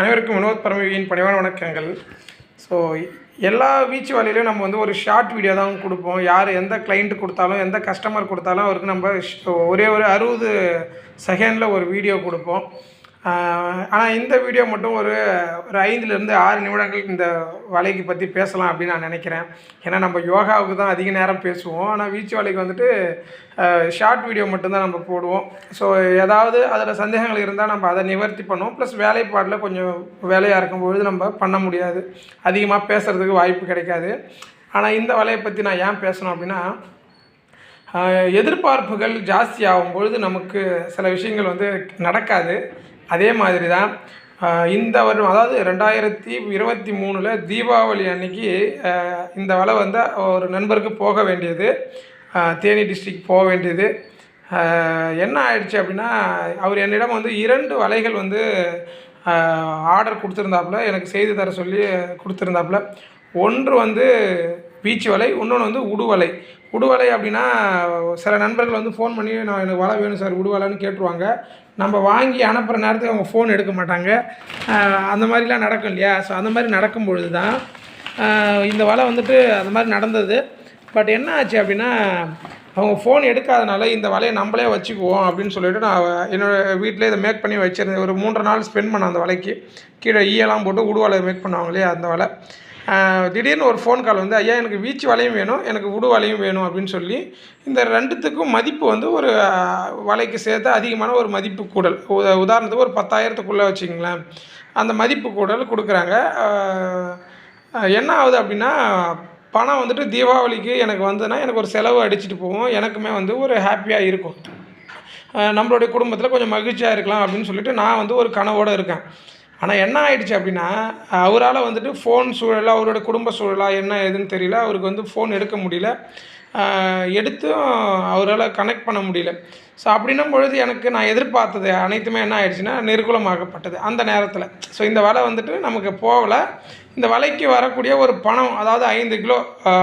அனைவருக்கும் வினோத் பரமவியின் பணிவான வணக்கங்கள். ஸோ எல்லா வீச்சு வலையிலையும் நம்ம வந்து ஒரு ஷார்ட் வீடியோ தான் கொடுப்போம். யார் எந்த கிளைண்ட்டு கொடுத்தாலும் எந்த கஸ்டமர் கொடுத்தாலும் அவருக்கு நம்ம ஒரே ஒரு அறுபது செகண்டில் ஒரு வீடியோ கொடுப்போம். ஆனால் இந்த வீடியோ மட்டும் ஒரு ஒரு ஐந்துலேருந்து ஆறு நிமிடங்கள் இந்த வலைக்கு பற்றி பேசலாம் அப்படின்னு நான் நினைக்கிறேன். ஏன்னா நம்ம யோகாவுக்கு தான் அதிக நேரம் பேசுவோம். ஆனால் வீச்சு வலைக்கு வந்துட்டு ஷார்ட் வீடியோ மட்டும்தான் நம்ம போடுவோம். ஸோ ஏதாவது அதில் சந்தேகங்கள் இருந்தால் நம்ம அதை நிவர்த்தி பண்ணுவோம். ப்ளஸ் வேலைப்பாட்டில் கொஞ்சம் வேலையாக இருக்கும்பொழுது நம்ம பண்ண முடியாது. அதிகமாக பேசுகிறதுக்கு வாய்ப்பு கிடைக்காது. ஆனால் இந்த வலையை பற்றி நான் ஏன் பேசணும் அப்படின்னா எதிர்பார்ப்புகள் ஜாஸ்தி ஆகும் பொழுது நமக்கு சில விஷயங்கள் வந்து நடக்காது. அதே மாதிரி தான் இந்த வருடம் அதாவது ரெண்டாயிரத்தி இருபத்தி மூணில் தீபாவளி அன்னைக்கு இந்த வலை வந்து ஒரு நண்பருக்கு போக வேண்டியது. தேனி டிஸ்ட்ரிக்ட் போக வேண்டியது. என்ன ஆயிடுச்சு அப்படின்னா அவர் என்னிடம் வந்து இரண்டு வலைகள் வந்து ஆர்டர் கொடுத்துருந்தாப்புல எனக்கு செய்து தர சொல்லி கொடுத்துருந்தாப்புல. ஒன்று வந்து பீச் வலை இன்னொன்று வந்து உடுவலை உடுவலை அப்படின்னா சில நண்பர்கள் வந்து ஃபோன் பண்ணி நான் எனக்கு வலை வேணும் சார் உடுவலைன்னு கேட்டுருவாங்க. நம்ம வாங்கி அனுப்புகிற நேரத்துக்கு அவங்க ஃபோன் எடுக்க மாட்டாங்க. அந்த மாதிரிலாம் நடக்கும் இல்லையா? ஸோ அந்த மாதிரி நடக்கும் பொழுது தான் இந்த வலை வந்துட்டு அந்த மாதிரி நடந்தது. பட் என்ன ஆச்சு அப்படின்னா அவங்க ஃபோன் எடுக்காதனால இந்த வலையை நம்மளே வச்சுக்குவோம் அப்படின்னு சொல்லிட்டு நான் என்னோடய வீட்டிலே இதை மேக் பண்ணி வச்சுருந்தேன். ஒரு மூன்றரை நாள் ஸ்பெண்ட் பண்ணேன் அந்த வலைக்கு. கீழே e ஈயெல்லாம் போட்டு உடுவலை மேக் பண்ணுவாங்க இல்லையா அந்த வலை. திடீர்னு ஒரு ஃபோன் கால் வந்து ஐயா எனக்கு வீச்சு வலையும் வேணும் எனக்கு உடு வலையும் வேணும் அப்படின்னு சொல்லி இந்த ரெண்டுத்துக்கும் மதிப்பு வந்து ஒரு வலைக்கு சேர்த்து அதிகமான ஒரு மதிப்பு கூடல். உத- உதாரணத்துக்கு ஒரு பத்தாயிரத்துக்குள்ளே வச்சுங்களேன் அந்த மதிப்பு கூடல் கொடுக்குறாங்க. என்ன ஆகுது அப்படின்னா பணம் வந்துட்டு தீபாவளிக்கு எனக்கு வந்ததுன்னா எனக்கு ஒரு செலவு அடிச்சுட்டு போகும். எனக்குமே வந்து ஒரு ஹாப்பியாக இருக்கும். நம்மளுடைய குடும்பத்தில் கொஞ்சம் மகிழ்ச்சியாக இருக்கலாம் அப்படின்னு சொல்லிட்டு நான் வந்து ஒரு கனவோடு இருக்கேன். ஆனால் என்ன ஆயிடுச்சு அப்படின்னா அவரால் வந்துட்டு ஃபோன் சூழலா அவரோட குடும்ப சூழலா என்ன ஏதுன்னு தெரியல. அவருக்கு வந்து ஃபோன் எடுக்க முடியல. எடுத்தும் அவரால் கனெக்ட் பண்ண முடியல. ஸோ அப்படின்னும் பொழுது எனக்கு நான் எதிர்பார்த்தது அனைத்துமே என்ன ஆயிடுச்சுன்னா நிர்குலமாகப்பட்டது அந்த நேரத்தில். ஸோ இந்த வலை வந்துட்டு நமக்கு போகலை. இந்த வலைக்கு வரக்கூடிய ஒரு பணம் அதாவது ஐந்து கிலோ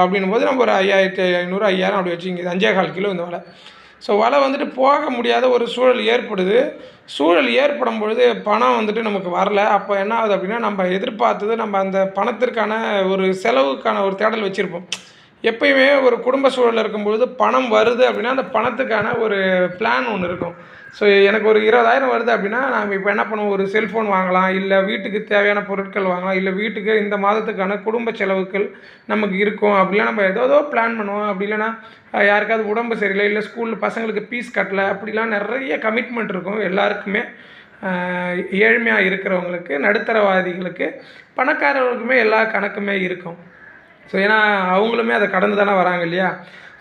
அப்படின்னும் போது நம்ம ஒரு ஐயாயிரத்தி ஐநூறு ஐயாயிரம் அப்படி வச்சுங்க அஞ்சே கால் கிலோ இந்த வலை. ஸோ வலை வந்துட்டு போக முடியாத ஒரு சூழல் ஏற்படுது. சூழல் ஏற்படும் பொழுது பணம் வந்துட்டு நமக்கு வரல. அப்போ என்ன ஆகுது அப்படின்னா நம்ம எதிர்பார்த்தது நம்ம அந்த பணத்திற்கான ஒரு செலவுக்கான ஒரு தேடல் வச்சுருப்போம். எப்பயுமே ஒரு குடும்ப சூழலில் இருக்கும்பொழுது பணம் வருது அப்படின்னா அந்த பணத்துக்கான ஒரு பிளான் ஒன்று இருக்கும். ஸோ எனக்கு ஒரு இருபதாயிரம் வருது அப்படின்னா நாங்கள் இப்போ என்ன பண்ணுவோம்? ஒரு செல்ஃபோன் வாங்கலாம் இல்லை வீட்டுக்கு தேவையான பொருட்கள் வாங்கலாம் இல்லை வீட்டுக்கு இந்த மாதத்துக்கான குடும்ப செலவுகள் நமக்கு இருக்கும். அப்படிலாம் நம்ம ஏதோ ஏதோ பிளான் பண்ணுவோம். அப்படி இல்லைன்னா யாருக்காவது உடம்பு சரியில்லை இல்லை ஸ்கூலில் பசங்களுக்கு ஃபீஸ் கட்டலை அப்படிலாம் நிறைய கமிட்மெண்ட் இருக்கும் எல்லாருக்குமே. ஏழ்மையாக இருக்கிறவங்களுக்கு நடுத்தரவாதிகளுக்கு பணக்காரர்களுக்குமே எல்லா கணக்குமே இருக்கும். ஸோ ஏன்னா அவங்களுமே அதை கடந்து தானே வராங்க இல்லையா?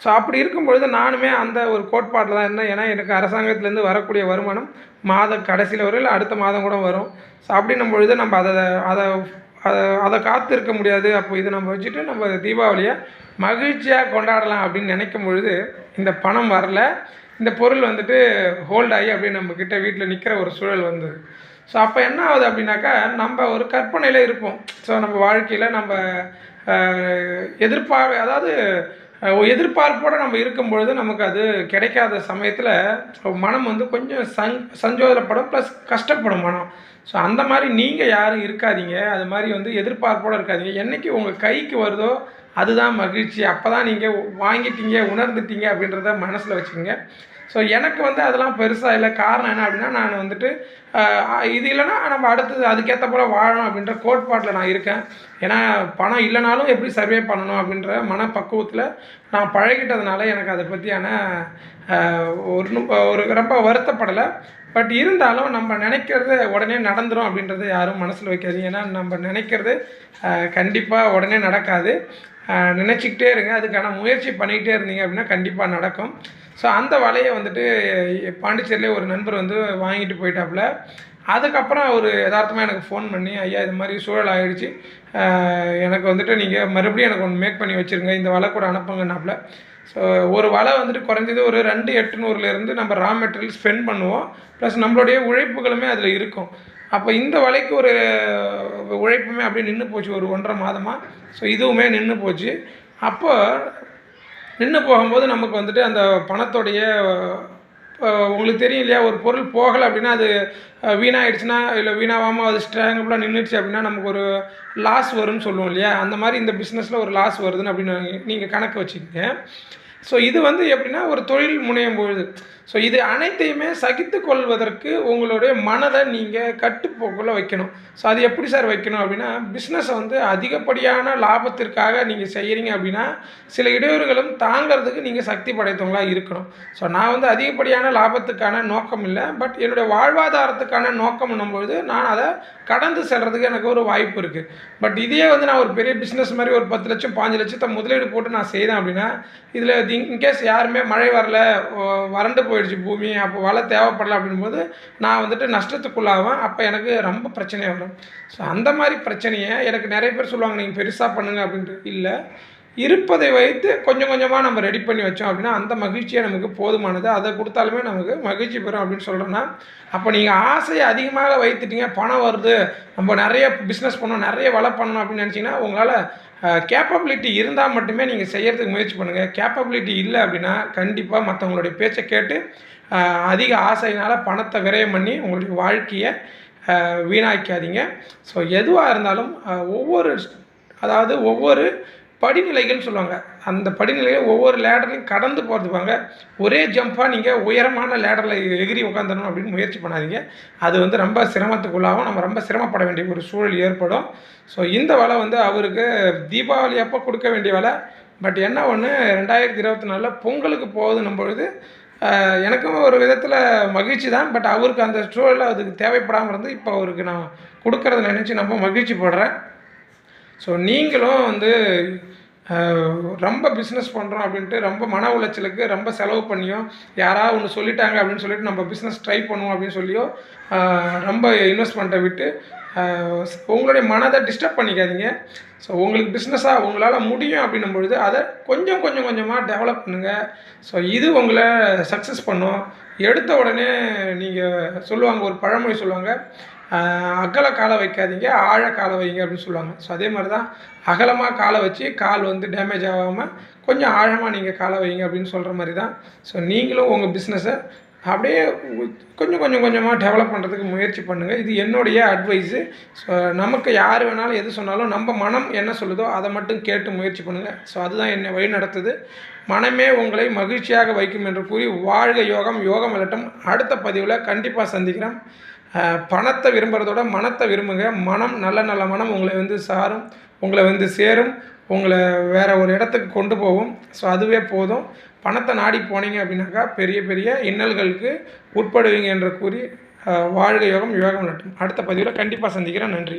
ஸோ அப்படி இருக்கும் பொழுது நானுமே அந்த ஒரு கோட்பாட்டில் தான் இருந்தேன். ஏன்னா எனக்கு அரசாங்கத்துலேருந்து வரக்கூடிய வருமானம் மாத கடைசியில் வரும் இல்லை அடுத்த மாதம் கூட வரும். ஸோ அப்படின்னும் பொழுது நம்ம அதை அதை அதை அதை காத்து இருக்க முடியாது. அப்போ இதை நம்ம வச்சுட்டு நம்ம தீபாவளியை மகிழ்ச்சியாக கொண்டாடலாம் அப்படின்னு நினைக்கும் பொழுது இந்த பணம் வரல. இந்த பொருள் வந்துட்டு ஹோல்ட் ஆகி அப்படியே நம்மக்கிட்ட வீட்டில் நிற்கிற ஒரு சூழல் வந்தது. ஸோ அப்போ என்ன ஆகுது அப்படின்னாக்கா நம்ம ஒரு கற்பனையில் இருப்போம். ஸோ நம்ம வாழ்க்கையில் நம்ம எதிர்பார் அதாவது எதிர்பார்ப்போடு நம்ம இருக்கும் பொழுது நமக்கு அது கிடைக்காத சமயத்தில் மனம் வந்து கொஞ்சம் சங் சஞ்சோதனப்படும் ப்ளஸ் கஷ்டப்படும் மனம். ஸோ அந்த மாதிரி நீங்கள் யாரும் இருக்காதீங்க. அது மாதிரி வந்து எதிர்பார்ப்போடு இருக்காதீங்க. என்றைக்கு உங்கள் கைக்கு வருதோ அதுதான் மகிழ்ச்சி. அப்போ தான் நீங்கள் வாங்கிட்டீங்க உணர்ந்துட்டீங்க அப்படின்றத மனசில் வச்சுக்கோங்க. ஸோ எனக்கு வந்து அதெல்லாம் பெருசாக இல்லை. காரணம் என்ன அப்படின்னா நான் வந்துட்டு இது இல்லைன்னா நம்ம அடுத்தது அதுக்கேற்ற போல் வாழணும் அப்படின்ற கோட்பாட்டில் நான் இருக்கேன். ஏன்னா பணம் இல்லைனாலும் எப்படி சர்வே பண்ணணும் அப்படின்ற மனப்பக்குவத்தில் நான் பழகிட்டதுனால எனக்கு அதை பற்றியான ஒரு ஒரு ரொம்ப வருத்தப்படலை. பட் இருந்தாலும் நம்ம நினைக்கிறது உடனே நடந்துடும் அப்படின்றத யாரும் மனசில் வைக்காது ஏன்னா நம்ம நினைக்கிறது கண்டிப்பாக உடனே நடக்காது. நினச்சிக்கிட்டே இருங்க. அதுக்கான முயற்சி பண்ணிக்கிட்டே இருந்தீங்க அப்படின்னா கண்டிப்பாக நடக்கும். ஸோ அந்த வலையை வந்துட்டு பாண்டிச்சேரியிலே ஒரு நண்பர் வந்து வாங்கிட்டு போயிட்டாப்புல. அதுக்கப்புறம் அவர் யதார்த்தமாக எனக்கு ஃபோன் பண்ணி ஐயா இது மாதிரி சூழல் ஆகிடுச்சு எனக்கு வந்துட்டு நீங்கள் மறுபடியும் எனக்கு ஒன்று மேக் பண்ணி வச்சுருங்க. இந்த வலை கூட அனுப்புங்கன்னாப்புல. ஸோ ஒரு வலை வந்துட்டு குறைஞ்சது ஒரு ரெண்டு எட்டுநூறுலேருந்து நம்ம ரா மெட்டீரியல் ஸ்பெண்ட் பண்ணுவோம். ப்ளஸ் நம்மளுடைய உழைப்புகளுமே அதில் இருக்கும். அப்போ இந்த வலைக்கு ஒரு உழைப்புமே அப்படியே நின்று போச்சு ஒரு ஒன்றரை மாதமாக ஸோ இதுவுமே நின்று போச்சு. அப்போ நின்று போகும்போது நமக்கு வந்துட்டு அந்த பணத்தோடைய உங்களுக்கு தெரியும் இல்லையா ஒரு பொருள் போகலை அப்படின்னா அது வீணாகிடுச்சுன்னா இல்லை வீணாகாமல் அது ஸ்ட்ராங்கபுளாக நின்றுச்சு அப்படின்னா நமக்கு ஒரு லாஸ் வரும்னு சொல்லுவோம் இல்லையா? அந்த மாதிரி இந்த பிஸ்னஸில் ஒரு லாஸ் வருதுன்னு அப்படின்னு நீங்கள் கணக்கு வச்சுக்கோங்க. ஸோ இது வந்து எப்படின்னா ஒரு தொழில் முனையும் பொழுது. ஸோ இது அனைத்தையுமே சகித்து கொள்வதற்கு உங்களுடைய மனதை நீங்கள் கட்டுப்போக்குள்ள வைக்கணும். ஸோ அது எப்படி சார் வைக்கணும் அப்படின்னா பிஸ்னஸை வந்து அதிகப்படியான லாபத்திற்காக நீங்கள் செய்கிறீங்க அப்படின்னா சில இடையூறுகளும் தாங்கிறதுக்கு நீங்கள் சக்தி படைத்தவங்களாக இருக்கணும். ஸோ நான் வந்து அதிகப்படியான லாபத்துக்கான நோக்கம் இல்லை பட் என்னுடைய வாழ்வாதாரத்துக்கான நோக்கம் பொழுது நான் அதை கடந்து செல்கிறதுக்கு எனக்கு ஒரு வாய்ப்பு இருக்குது பட் இதே வந்து நான் ஒரு பெரிய பிஸ்னஸ் மாதிரி ஒரு பத்து லட்சம் பாஞ்சு லட்சத்தை முதலீடு போட்டு நான் செய்தேன் அப்படின்னா இதில் இன்கேஸ் யாருமே மழை வரல வறண்டு போயிடுச்சு பூமி அப்போ வலை தேவைப்படல அப்படின்போது நான் வந்துட்டு நஷ்டத்துக்குள்ளாவேன். அப்போ எனக்கு ரொம்ப பிரச்சனையாக வரும். ஸோ அந்த மாதிரி பிரச்சனையை எனக்கு நிறைய பேர் சொல்லுவாங்க நீங்கள் பெருசாக பண்ணுங்க அப்படின்ட்டு. இல்லை. இருப்பதை வைத்து கொஞ்சம் கொஞ்சமாக நம்ம ரெடி பண்ணி வச்சோம் அப்படின்னா அந்த மகிழ்ச்சியை நமக்கு போதுமானது. அதை கொடுத்தாலுமே நமக்கு மகிழ்ச்சி பெறும் அப்படின்னு சொல்கிறேன்னா அப்போ நீங்கள் ஆசையை அதிகமாக வைத்துட்டீங்க பணம் வருது நம்ம நிறைய பிஸ்னஸ் பண்ணணும் நிறைய வலை பண்ணணும் அப்படின்னு நினச்சிங்கன்னா உங்களால் கேப்பபிலிட்டி இருந்தால் மட்டுமே நீங்கள் செய்கிறதுக்கு முயற்சி பண்ணுங்கள் கேப்பபிலிட்டி இல்லை அப்படின்னா கண்டிப்பாக மற்றவங்களுடைய பேச்சை கேட்டு அதிக ஆசையினால் பணத்தை விரயம் பண்ணி உங்களுடைய வாழ்க்கையை வீணாக்காதீங்க. ஸோ எதுவாக இருந்தாலும் ஒவ்வொரு அதாவது ஒவ்வொரு படிநிலைகள்னு சொல்லுவாங்க. அந்த படிநிலையை ஒவ்வொரு லேடர்லையும் கடந்து போகிறதுப்பாங்க ஒரே ஜம்ப்பாக நீங்கள் உயரமான லேடரில் எகிரி உட்காந்துடணும் அப்படின்னு முயற்சி பண்ணாதீங்க. அது வந்து ரொம்ப சிரமத்துக்குள்ளாகவும் நம்ம ரொம்ப சிரமப்பட வேண்டிய ஒரு சூழல் ஏற்படும். ஸோ இந்த வலை வந்து அவருக்கு தீபாவளி அப்போ கொடுக்க வேண்டிய வலை. பட் என்ன ஒன்று ரெண்டாயிரத்தி இருபத்தி நாலில் பொங்கலுக்கு போகுதுன்னும் பொழுது எனக்கும் ஒரு விதத்தில் மகிழ்ச்சி தான். பட் அவருக்கு அந்த சூழலில் அதுக்கு தேவைப்படாமல் இருந்து இப்போ அவருக்கு நான் கொடுக்கறத நினச்சி ரொம்ப மகிழ்ச்சி படுறேன். ஸோ நீங்களும் வந்து ரொம்ப பிஸ்னஸ் பண்ணுறோம் அப்படின்ட்டு ரொம்ப மன உளைச்சலுக்கு ரொம்ப செலவு பண்ணியும் யாராவது ஒன்று சொல்லிட்டாங்க அப்படின்னு சொல்லிட்டு நம்ம பிஸ்னஸ் ட்ரை பண்ணுவோம் அப்படின்னு சொல்லியோ ரொம்ப இன்வெஸ்ட்மெண்ட்டை விட்டு உங்களுடைய மனதை டிஸ்டர்ப் பண்ணிக்காதீங்க. ஸோ உங்களுக்கு பிஸ்னஸாக உங்களால் முடியும் அப்படின்னும் பொழுது அதை கொஞ்சம் கொஞ்சம் கொஞ்சமாக டெவலப் பண்ணுங்கள் ஸோ இது உங்களை சக்ஸஸ் பண்ணும். எடுத்த உடனே நீங்கள் சொல்லுவாங்க ஒரு பழமொழி சொல்லுவாங்க அகல காலை வைக்காதீங்க ஆழ காலை வைங்க அப்படின்னு சொல்லுவாங்க. ஸோ அதே மாதிரி தான் அகலமாக காலை வச்சு கால் வந்து டேமேஜ் ஆகாமல் கொஞ்சம் ஆழமாக நீங்கள் காலை வைங்க அப்படின்னு சொல்கிற மாதிரி தான் ஸோ நீங்களும் உங்கள் பிஸ்னஸை அப்படியே கொஞ்சம் கொஞ்சம் கொஞ்சமாக டெவலப் பண்ணுறதுக்கு முயற்சி பண்ணுங்கள் இது என்னுடைய அட்வைஸு ஸோ நமக்கு யார் வேணாலும் எது சொன்னாலும் நம்ம மனம் என்ன சொல்லுதோ அதை மட்டும் கேட்டு முயற்சி பண்ணுங்கள் ஸோ அதுதான் என்னை வழி நடத்துது மனமே உங்களை மகிழ்ச்சியாக வைக்கும் என்று கூறி வாழ்க யோகம் யோகம் விளட்டம். அடுத்த பதிவில் கண்டிப்பாக சந்திக்கிறேன். பணத்தை விரும்புகிறதோட மனத்தை விரும்புங்க. மனம் நல்ல நல்ல மனம் உங்களை வந்து சாரும் உங்களை வந்து சேரும் உங்களை வேறு ஒரு இடத்துக்கு கொண்டு போகும். ஸோ அதுவே போதும். பணத்தை நாடி போனீங்க அப்படின்னாக்கா பெரிய பெரிய இன்னல்களுக்கு உட்படுவீங்க என்று கூறி வாழ்க யோகம் யோகம் நட்டும் அடுத்த பதிவில் கண்டிப்பாக சந்திக்கிறேன். நன்றி.